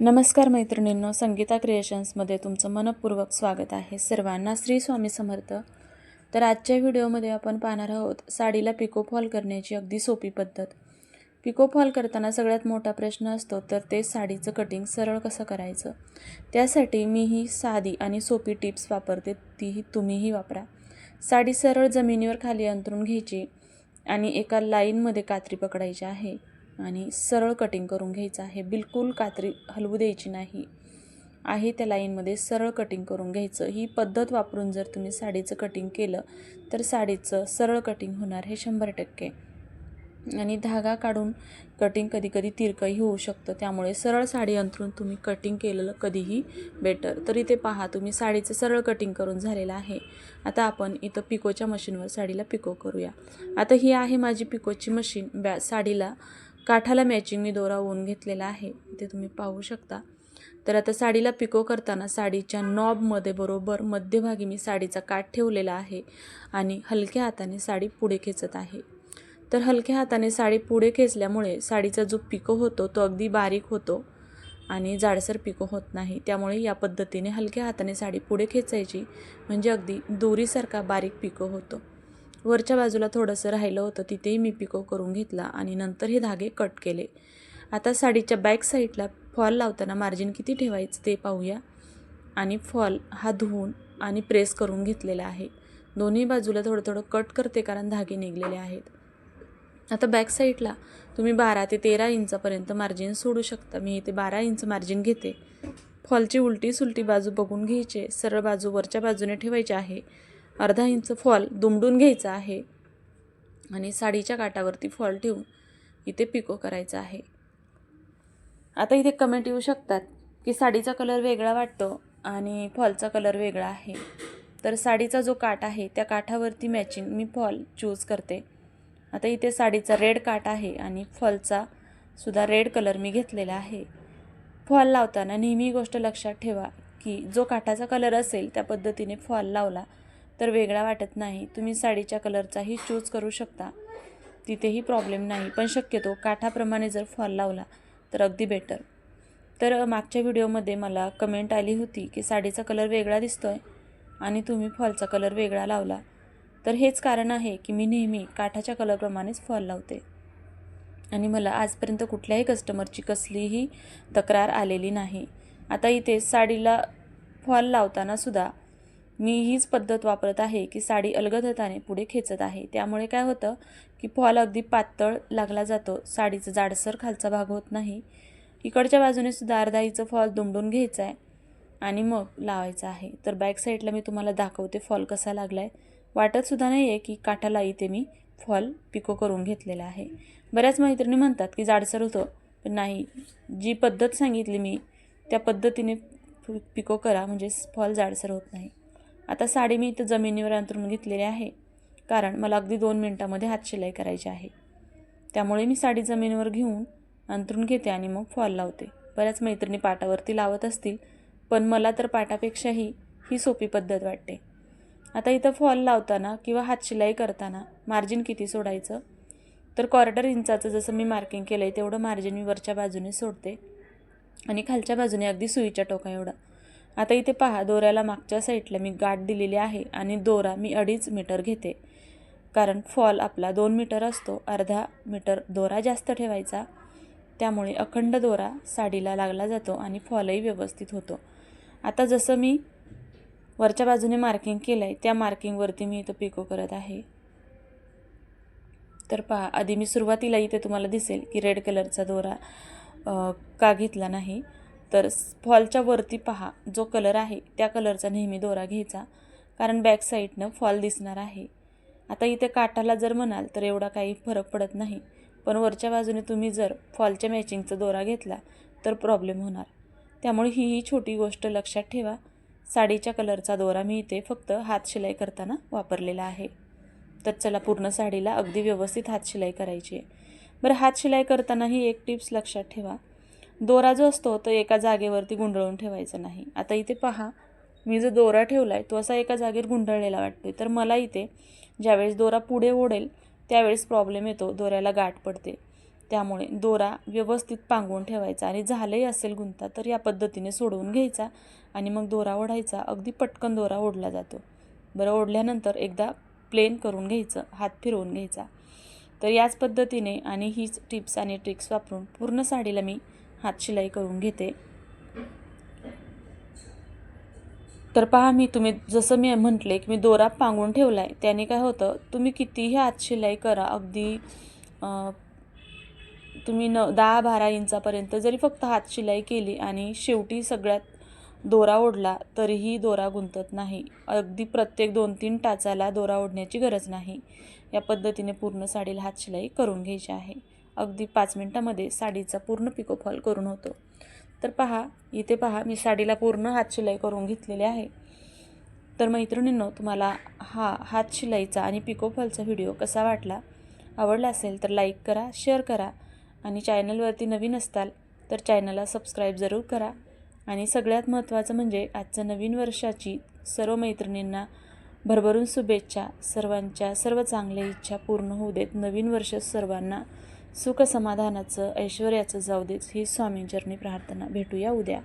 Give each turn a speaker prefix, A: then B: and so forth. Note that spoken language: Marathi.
A: नमस्कार मैत्रिणींनो संगीता क्रिएशन्समध्ये तुमचं मनपूर्वक स्वागत आहे. सर्वांना श्री स्वामी समर्थ. तर आजच्या व्हिडिओमध्ये आपण पाहणार आहोत साडीला पिको फॉल करण्याची अगदी सोपी पद्धत. पिको फॉल करताना सगळ्यात मोठा प्रश्न असतो तर ते साडीचं कटिंग सरळ कसं करायचं? त्यासाठी मी ही साधी आणि सोपी टिप्स वापरते तीही तुम्हीही वापरा. साडी सरळ जमिनीवर खाली अंतरून घ्यायची आणि एका लाईनमध्ये कात्री पकडायची आहे. आणि सरळ कटिंग करून घ्यायचं आहे. बिलकुल कात्री हलवू द्यायची नाही. आहे त्या लाईनमध्ये सरळ कटिंग करून घ्यायचं. ही पद्धत वापरून जर तुम्ही साडीचं कटिंग केलं तर साडीचं सरळ कटिंग होणार हे शंभर टक्के. आणि धागा काढून कटिंग कधी कधी तिरकंही होऊ शकतं. त्यामुळे सरळ साडी अंथरून तुम्ही कटिंग केलेलं कधीही बेटर तर इथे पहा तुम्ही साडीचं सरळ कटिंग करून झालेलं आहे. आता आपण इथं पिकोच्या मशीनवर साडीला पिको करूया. आता ही आहे माझी पिकोची मशीन बॅ साडीला काठाला मॅचिंग मी दोरा ओवून घेतलेला आहे. इथे तुम्ही पाहू शकता. तर आता साडीला पिको करताना साडीच्या नॉबमध्ये बरोबर मध्यभागी मी साडीचा काठ ठेवलेला आहे आणि हलक्या हाताने साडी पुढे खेचत आहे. तर हलक्या हाताने साडी पुढे खेचल्यामुळे साडीचा जो पिको होतो तो अगदी बारीक होतो आणि जाडसर पिको होत नाही. त्यामुळे या पद्धतीने हलक्या हाताने साडी पुढे खेचायची म्हणजे अगदी दोरीसारखा बारीक पिको होतो. वरच्या बाजूला थोडंसं राहिलं होतं तिथेही मी पिको करून घेतला आणि नंतर हे धागे कट केले. आता साडीच्या बॅक साईडला फॉल लावताना मार्जिन किती ठेवायचं ते पाहूया. आणि फॉल हा धुवून आणि प्रेस करून घेतलेला आहे. दोन्ही बाजूला थोडं थोडं कट करते कारण धागे निघलेले आहेत. आता बॅक साईडला तुम्ही बारा ते तेरा इंचापर्यंत मार्जिन सोडू शकता. मी इथे बारा इंच मार्जिन घेते. फॉलची उलटी सुलटी बाजू बघून घ्यायचे. सरळ बाजू वरच्या बाजूने ठेवायची आहे. अर्धा इंच फॉल दुमडून घ्यायचा आहे आणि साडीच्या काठावरती फॉल ठेवून इथे पिको करायचा आहे. आता इथे कमेंट येऊ शकतात की साडीचा कलर वेगळा वाटतो आणि फॉलचा कलर वेगळा आहे. तर साडीचा जो काठ आहे त्या काठावरती मॅचिंग मी फॉल चूज करते. आता इथे साडीचा रेड काठ आहे आणि फॉलचा सुद्धा रेड कलर मी घेतलेला आहे. फॉल लावताना नेहमी गोष्ट लक्षात ठेवा की जो काठाचा कलर असेल त्या पद्धतीने फॉल लावला तर वेगळा वाटत नाही. तुम्ही साडीच्या कलरचाही चूज करू शकता. तिथेही प्रॉब्लेम नाही. पण शक्यतो काठाप्रमाणे जर फॉल लावला तर अगदी बेटर तर मागच्या व्हिडिओमध्ये मला कमेंट आली होती की साडीचा कलर वेगळा दिसतो आहे आणि तुम्ही फॉलचा कलर वेगळा लावला. तर हेच कारण आहे की मी नेहमी काठाच्या कलरप्रमाणेच फॉल लावते. आणि मला आजपर्यंत कुठल्याही कस्टमरची कसलीही तक्रार आलेली नाही. आता इथे साडीला फॉल लावताना सुद्धा मी हीच पद्धत वापरत आहे की साडी अलगद हाताने पुढे खेचत आहे. त्यामुळे काय होतं की फॉल अगदी पातळ लागला जातो. साडीचं जाडसर खालचा भाग होत नाही. इकडच्या बाजूने सुद्धा अर्धा इंच फॉल दुमडून घ्यायचा आहे आणि मग लावायचा आहे. तर बॅक साईडला मी तुम्हाला दाखवते फॉल कसा लागला आहे वाटतसुद्धा नाही आहे की काठाला इथे मी फॉल पिको करून घेतलेला आहे. बऱ्याच मैत्रिणी म्हणतात की जाडसर होतं पण नाही. जी पद्धत सांगितली मी त्या पद्धतीने पिको करा म्हणजे फॉल जाडसर होत नाही. आता साडी मी इथं जमिनीवर अंतरून घेतलेली आहे. कारण मला अगदी दोन मिनटामध्ये हात शिलाई करायची आहे. त्यामुळे मी साडी जमिनीवर घेऊन अंतरून घेते आणि मग फॉल लावते. बऱ्याच मैत्रिणी पाटावरती लावत असतील पण मला तर पाटापेक्षाही ही सोपी पद्धत वाटते. आता इथं फॉल लावताना किंवा हात शिलाई करताना मार्जिन किती सोडायचं? तर क्वार्टर इंचाचं जसं मी मार्किंग केलं आहे तेवढं मार्जिन मी वरच्या बाजूने सोडते आणि खालच्या बाजूने अगदी सुईच्या टोका एवढं. आता इथे पहा दोऱ्याला मागच्या साईडला मी गाठ दिलेली आहे आणि दोरा मी अडीच मीटर घेते. कारण फॉल आपला दोन मीटर असतो अर्धा मीटर दोरा जास्त ठेवायचा. त्यामुळे अखंड दोरा साडीला लागला जातो आणि फॉलही व्यवस्थित होतो. आता जसं मी वरच्या बाजूने मार्किंग केलं आहे त्या मार्किंगवरती मी इथं पिको करत आहे. तर पहा आधी मी सुरुवातीला इथे तुम्हाला दिसेल की रेड कलरचा दोरा का घेतला नाही. तर फॉलच्या वरती पहा जो कलर आहे त्या कलरचा नेहमी दोरा घ्यायचा कारण बॅक साईडनं फॉल दिसणार आहे. आता इथे काठाला जर म्हणाल तर एवढा काही फरक पडत नाही. पण वरच्या बाजूने तुम्ही जर फॉलच्या मॅचिंगचा दोरा घेतला तर प्रॉब्लेम होणार. त्यामुळे ही ही छोटी गोष्ट लक्षात ठेवा. साडीच्या कलरचा दोरा मी इथे फक्त हात शिलाई करताना वापरलेला आहे. तर चला पूर्ण साडीला अगदी व्यवस्थित हात शिलाई करायची आहे. बरं हात शिलाई करताना ही एक टिप्स लक्षात ठेवा. दोरा जो असतो तो एका जागेवरती गुंडळून ठेवायचा नाही. आता इथे पहा मी जो दोरा ठेवला आहे तो असा एका जागेवर गुंडळलेला वाटतो तर मला इथे ज्यावेळेस दोरा पुढे ओढेल त्यावेळेस प्रॉब्लेम येतो दोऱ्याला गाठ पडते. त्यामुळे दोरा व्यवस्थित पांगवून ठेवायचा आणि झालंही असेल गुंता तर या पद्धतीने सोडवून घ्यायचा आणि मग दोरा ओढायचा. अगदी पटकन दोरा ओढला जातो. बरं ओढल्यानंतर एकदा प्लेन करून घ्यायचं हात फिरवून घ्यायचा. तर याच पद्धतीने आणि हीच टिप्स आणि ट्रिक्स वापरून पूर्ण साडीला मी हात शिलाई करून घेते. तर पहा मी तुम्ही जसं मी म्हटले की मी दोरा पांगून ठेवला आहे त्याने काय होतं तुम्ही कितीही हात शिलाई करा अगदी तुम्ही न दहा बारा इंचापर्यंत जरी फक्त हात शिलाई केली आणि शेवटी सगळ्यात दोरा ओढला तरीही दोरा गुंतत नाही. अगदी प्रत्येक दोन तीन टाचाला दोरा ओढण्याची गरज नाही. या पद्धतीने पूर्ण साडीला हात शिलाई करून घ्यायची आहे. अगदी पाच मिनटामध्ये साडीचा पूर्ण पिकोफॉल करून होतो. तर पहा इथे पहा मी साडीला पूर्ण हात शिलाई करून घेतलेली आहे. तर मैत्रिणींनो तुम्हाला हा हात शिलाईचा आणि पिकोफॉलचा व्हिडिओ कसा वाटला आवडला असेल तर लाईक करा शेअर करा आणि चॅनलवरती नवीन असताल तर चॅनलला सबस्क्राईब जरूर करा. आणि सगळ्यात महत्त्वाचं म्हणजे आजचं नवीन वर्षाची सर्व मैत्रिणींना भरभरून शुभेच्छा. सर्वांच्या सर्व चांगल्या इच्छा पूर्ण होऊ देत नवीन वर्ष सर्वांना. सुख समाधानाचं ऐश्वर्याचं जाऊ दे ही स्वामींचरणी प्रार्थना. भेटूया उद्या.